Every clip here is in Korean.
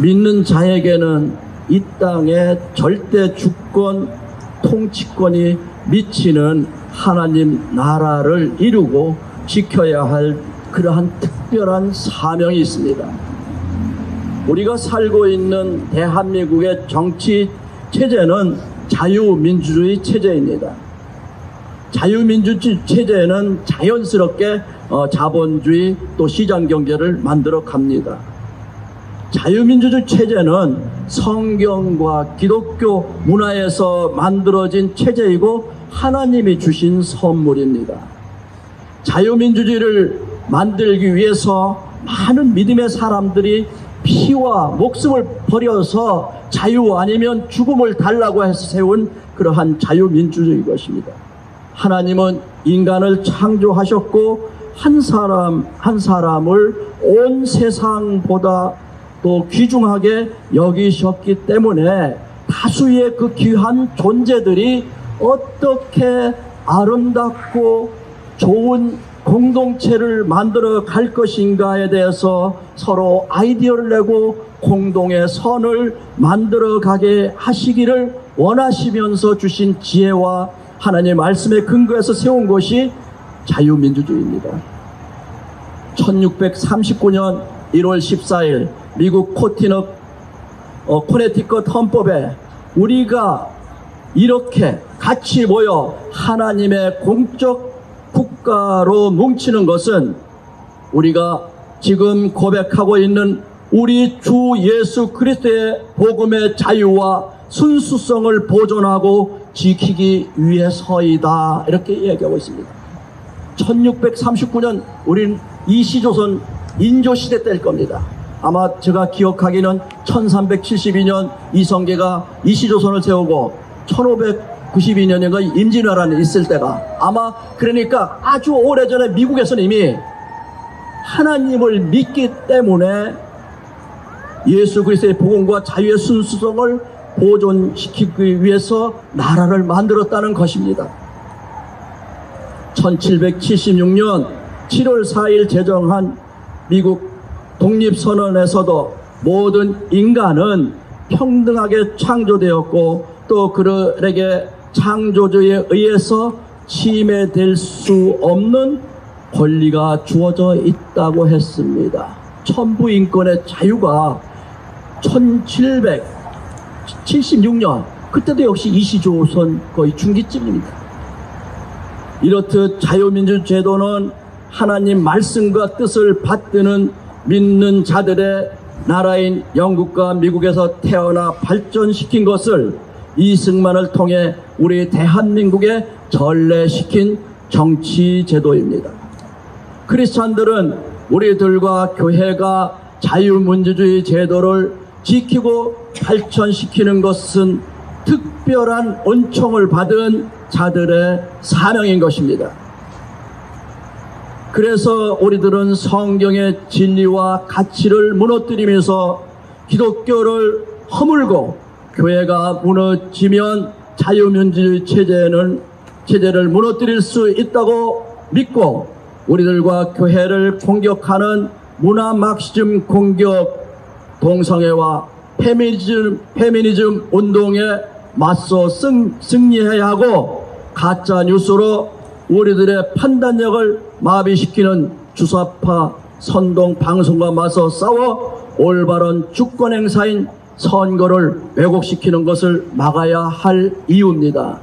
믿는 자에게는 이 땅에 절대 주권, 통치권이 미치는 하나님 나라를 이루고 지켜야 할 그러한 특별한 사명이 있습니다. 우리가 살고 있는 대한민국의 정치 체제는 자유민주주의 체제입니다. 자유민주주의 체제는 자연스럽게 어, 자본주의 또 시장 경제를 만들어 갑니다. 자유민주주의 체제는 성경과 기독교 문화에서 만들어진 체제이고 하나님이 주신 선물입니다. 자유민주주의를 만들기 위해서 많은 믿음의 사람들이 피와 목숨을 버려서 자유 아니면 죽음을 달라고 해서 세운 그러한 자유민주주의 것입니다. 하나님은 인간을 창조하셨고 한 사람 한 사람을 온 세상보다 또 귀중하게 여기셨기 때문에 다수의 그 귀한 존재들이 어떻게 아름답고 좋은 공동체를 만들어 갈 것인가에 대해서 서로 아이디어를 내고 공동의 선을 만들어 가게 하시기를 원하시면서 주신 지혜와 하나님의 말씀에 근거해서 세운 것이 자유민주주의입니다. 1639년 1월 14일 미국 코티너 어, 코네티컷 헌법에 우리가 이렇게 같이 모여 하나님의 공적 국가로 뭉치는 것은 우리가 지금 고백하고 있는 우리 주 예수 그리스도의 복음의 자유와 순수성을 보존하고 지키기 위해서이다 이렇게 얘기하고 있습니다. 1639년 우린 이시조선 인조시대 때일 겁니다. 아마 제가 기억하기는 1372년 이성계가 이시조선을 세우고 1592년인가 임진왜란이 있을 때가 아마 그러니까 아주 오래전에 미국에서는 이미 하나님을 믿기 때문에 예수 그리스도의 복음과 자유의 순수성을 보존시키기 위해서 나라를 만들었다는 것입니다. 1776년 7월 4일 제정한 미국 독립선언에서도 모든 인간은 평등하게 창조되었고 또 그들에게 창조주에 의해서 침해될 수 없는 권리가 주어져 있다고 했습니다. 천부 인권의 자유가 1776년 그때도 역시 이시조선 거의 중기쯤입니다. 이렇듯 자유민주 제도는 하나님 말씀과 뜻을 받드는 믿는 자들의 나라인 영국과 미국에서 태어나 발전시킨 것을 이승만을 통해 우리 대한민국에 전래시킨 정치 제도입니다. 크리스찬들은 우리들과 교회가 자유민주주의 제도를 지키고 발전시키는 것은 특별한 은총을 받은 자들의 사명인 것입니다. 그래서 우리들은 성경의 진리와 가치를 무너뜨리면서 기독교를 허물고 교회가 무너지면 자유민주주의 체제는 체제를 무너뜨릴 수 있다고 믿고 우리들과 교회를 공격하는 문화 막시즘 공격 동성애와 페미니즘, 페미니즘 운동에 맞서 승, 승리해야 하고 가짜 뉴스로 우리들의 판단력을 마비시키는 주사파 선동 방송과 맞서 싸워 올바른 주권 행사인 선거를 왜곡시키는 것을 막아야 할 이유입니다.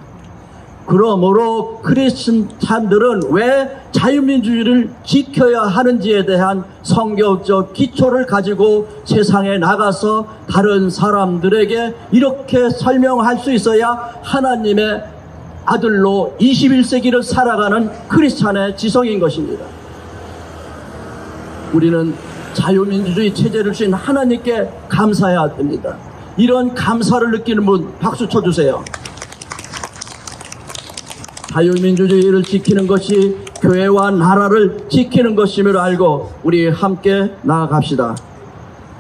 그러므로 크리스찬들은 왜 자유민주주의를 지켜야 하는지에 대한 성경적 기초를 가지고 세상에 나가서 다른 사람들에게 이렇게 설명할 수 있어야 하나님의 아들로 21세기를 살아가는 크리스찬의 지성인 것입니다. 우리는 자유민주주의 체제를 주신 하나님께 감사해야 됩니다. 이런 감사를 느끼는 분 박수 쳐주세요. 자유민주주의를 지키는 것이 교회와 나라를 지키는 것임을 알고 우리 함께 나아갑시다.